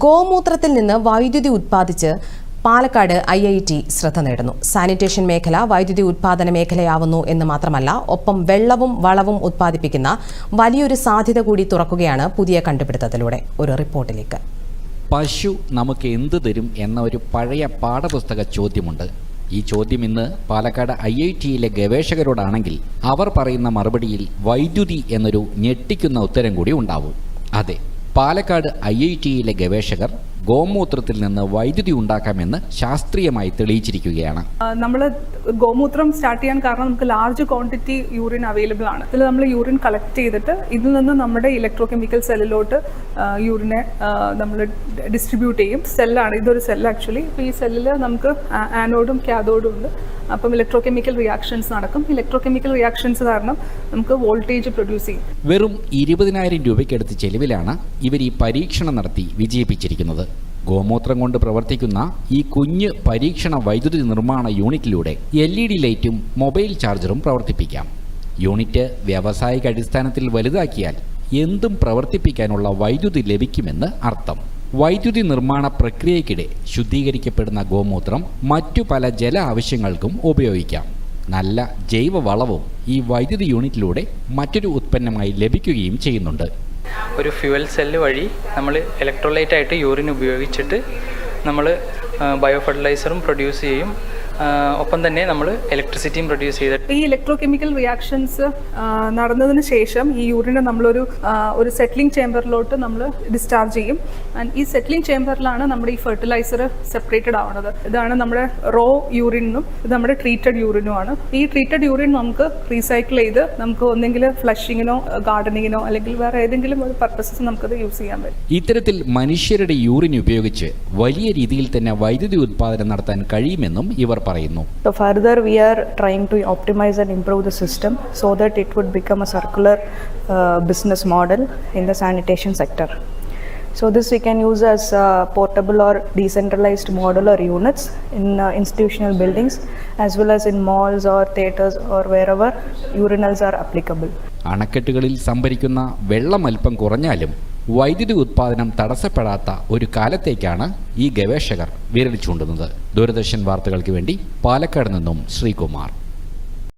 ഗോമൂത്രത്തിൽ നിന്ന് വൈദ്യുതി ഉത്പാദിച്ച് പാലക്കാട് ഐ ഐ ടി ശ്രദ്ധ നേടുന്നു. സാനിറ്റേഷൻ മേഖല വൈദ്യുതി ഉത്പാദന മേഖലയാവുന്നു എന്ന് മാത്രമല്ല ഒപ്പം വെള്ളവും വളവും ഉത്പാദിപ്പിക്കുന്ന വലിയൊരു സാധ്യത കൂടി തുറക്കുകയാണ് പുതിയ കണ്ടുപിടുത്തത്തിലൂടെ. ഒരു റിപ്പോർട്ടിലേക്ക്. പശു നമുക്ക് എന്ത് തരും എന്ന ഒരു പഴയ പാഠപുസ്തക ചോദ്യമുണ്ട്. ഈ ചോദ്യം ഇന്ന് പാലക്കാട് ഐ ഐ ടിയിലെ ഗവേഷകരോടാണെങ്കിൽ അവർ പറയുന്ന മറുപടിയിൽ വൈദ്യുതി എന്നൊരു ഞെട്ടിക്കുന്ന ഉത്തരം കൂടി ഉണ്ടാവും. അതെ പാലക്കാട് ഐ ഐ ടിയിലെ ഗവേഷകർ ഗോമൂത്രത്തിൽ നിന്ന് വൈദ്യുതി ഉണ്ടാക്കാമെന്ന് ശാസ്ത്രീയമായി തെളിയിച്ചിരിക്കുകയാണ്. നമ്മൾ ഗോമൂത്രം സ്റ്റാർട്ട് ചെയ്യാൻ കാരണം നമുക്ക് ലാർജ് ക്വാണ്ടിറ്റി യൂറിൻ അവൈലബിൾ ആണ്. ഇതിൽ നമ്മൾ യൂറിൻ കളക്ട് ചെയ്തിട്ട് ഇതിൽ നിന്ന് നമ്മുടെ ഇലക്ട്രോ കെമിക്കൽ സെല്ലിലോട്ട് യൂറിനെ നമ്മൾ ഡിസ്ട്രിബ്യൂട്ട് ചെയ്യും. സെല്ലാണ് ഇതൊരു സെല്ല് ആക്ച്വലി ഈ സെല്ലിൽ നമുക്ക് ആനോഡും കാഥോഡും ഉണ്ട്. അപ്പം ഇലക്ട്രോ കെമിക്കൽ റിയാക്ഷൻസ് നടക്കും. ഇലക്ട്രോ കെമിക്കൽ റിയാക്ഷൻസ് കാരണം നമുക്ക് വോൾട്ടേജ് പ്രൊഡ്യൂസ് ചെയ്യും. വെറും ഇരുപതിനായിരം രൂപയ്ക്കടുത്ത് ചെലവിലാണ് ഇവർ ഈ പരീക്ഷണം നടത്തി വിജയിപ്പിച്ചിരിക്കുന്നത്. ഗോമൂത്രം കൊണ്ട് പ്രവർത്തിക്കുന്ന ഈ കുഞ്ഞ് പരീക്ഷണ വൈദ്യുതി നിർമ്മാണ യൂണിറ്റിലൂടെ എൽ ഇ ഡി ലൈറ്റും മൊബൈൽ ചാർജറും പ്രവർത്തിപ്പിക്കാം. യൂണിറ്റ് വ്യാവസായിക അടിസ്ഥാനത്തിൽ വലുതാക്കിയാൽ എന്തും പ്രവർത്തിപ്പിക്കാനുള്ള വൈദ്യുതി ലഭിക്കുമെന്ന് അർത്ഥം. വൈദ്യുതി നിർമ്മാണ പ്രക്രിയയ്ക്കിടെ ശുദ്ധീകരിക്കപ്പെടുന്ന ഗോമൂത്രം മറ്റു പല ജല ആവശ്യങ്ങൾക്കും ഉപയോഗിക്കാം. നല്ല ജൈവ വളവും ഈ വൈദ്യുതി യൂണിറ്റിലൂടെ മറ്റൊരു ഉത്പന്നമായി ലഭിക്കുകയും ചെയ്യുന്നുണ്ട്. ഒരു ഫ്യുവൽ സെല്ല് വഴി നമ്മൾ ഇലക്ട്രോലൈറ്റ് ആയിട്ട് യൂറിൻ ഉപയോഗിച്ചിട്ട് നമ്മൾ ബയോ ഫെർട്ടിലൈസറും പ്രൊഡ്യൂസ് ചെയ്യും. ഒപ്പം തന്നെ നമ്മൾ ഇലക്ട്രിസിറ്റിയും പ്രൊഡ്യൂസ് ചെയ്തിട്ട് ഈ ഇലക്ട്രോ കെമിക്കൽ റിയാക്ഷൻസ് നടന്നതിന് ശേഷം ഈ യൂറിനെ നമ്മളൊരു ഒരു സെറ്റിലിംഗ് ചേമ്പറിലോട്ട് നമ്മൾ ഡിസ്ചാർജ് ചെയ്യും. ആൻഡ് ഈ സെറ്റിലിംഗ് ചേമ്പറിലാണ് നമ്മുടെ ഈ ഫെർട്ടിലൈസർ സെപ്പറേറ്റഡ് ആവുന്നത്. ഇതാണ് നമ്മുടെ റോ യൂറിനും ഇത് നമ്മുടെ ട്രീറ്റഡ് യൂറിനുമാണ് ഈ ട്രീറ്റഡ് യൂറിൻ നമുക്ക് റീസൈക്കിൾ ചെയ്ത് നമുക്ക് ഒന്നെങ്കിൽ ഫ്ലഷിങ്ങിനോ ഗാർഡനിങ്ങിനോ അല്ലെങ്കിൽ വേറെ ഏതെങ്കിലും ഒരു പർപ്പസസ് നമുക്കത് യൂസ് ചെയ്യാൻ പറ്റും. ഇത്തരത്തിൽ മനുഷ്യരുടെ യൂറിൻ ഉപയോഗിച്ച് വലിയ രീതിയിൽ തന്നെ വൈദ്യുതി ഉത്പാദനം നടത്താൻ കഴിയുമെന്നും ഇവർ പറയുന്നു we are trying to optimize and improve the system so that it would become a circular uh, business model in the sanitation sector. So this we can use as uh, portable or decentralized modular units in uh, institutional buildings as well as in malls or theaters or wherever urinals are applicable. അണക്കെട്ടുകളിൽ സംഭരിക്കുന്ന വെള്ളം അല്പം കുറഞ്ഞാലും വൈദ്യുതി ഉത്പാദനം തടസ്സപ്പെടാത്ത ഒരു കാലത്തേക്കാണ് ഈ ഗവേഷകർ വിരൽ ചൂണ്ടുന്നത്. ദൂരദർശൻ വാർത്തകൾക്ക് വേണ്ടി പാലക്കാട് നിന്നും ശ്രീകുമാർ.